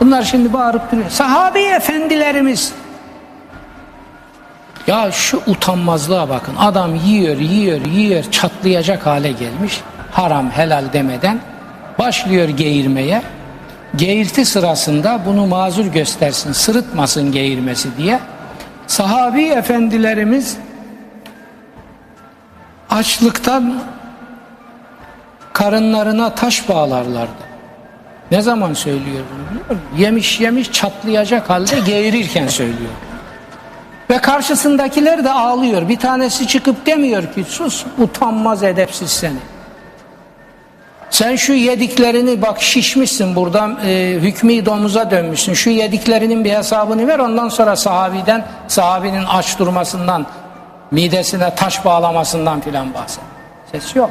Bunlar şimdi bağırıp duruyor. Sahabi efendilerimiz ya şu utanmazlığa bakın. Adam yiyor, yiyor, yiyor, çatlayacak hale gelmiş. Haram, helal demeden başlıyor geğirmeye. Geğirti sırasında bunu mazur göstersin, sırıtmasın geğirmesi diye. Sahabi efendilerimiz açlıktan karınlarına taş bağlarlardı. Ne zaman söylüyor bunu biliyor musun? Yemiş yemiş çatlayacak halde geğirirken söylüyor. Ve karşısındakiler de ağlıyor. Bir tanesi çıkıp demiyor ki sus utanmaz edepsiz seni. Sen şu yediklerini bak şişmişsin buradan e, hükmü domuza dönmüşsün. Şu yediklerinin bir hesabını ver ondan sonra sahabiden sahabinin aç durmasından midesine taş bağlamasından filan bahset. Ses yok.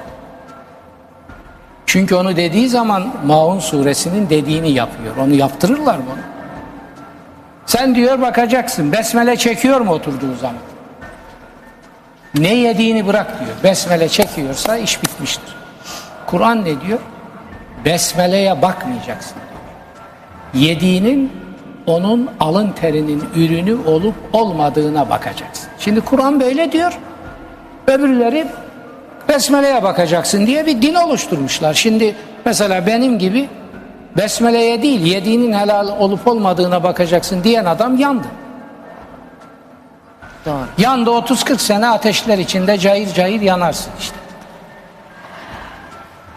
Çünkü onu dediği zaman Maun suresinin dediğini yapıyor. Onu yaptırırlar onu? Sen diyor bakacaksın. Besmele çekiyor mu oturduğu zaman? Ne yediğini bırak diyor. Besmele çekiyorsa iş bitmiştir. Kur'an ne diyor? Besmele'ye bakmayacaksın. Yediğinin onun alın terinin ürünü olup olmadığına bakacaksın. Şimdi Kur'an böyle diyor. Öbürleri Besmele'ye bakacaksın diye bir din oluşturmuşlar. Şimdi mesela benim gibi Besmele'ye değil yediğinin helal olup olmadığına bakacaksın diyen adam yandı. Doğru. Yandı 30-40 sene ateşler içinde cayır cayır yanarsın işte.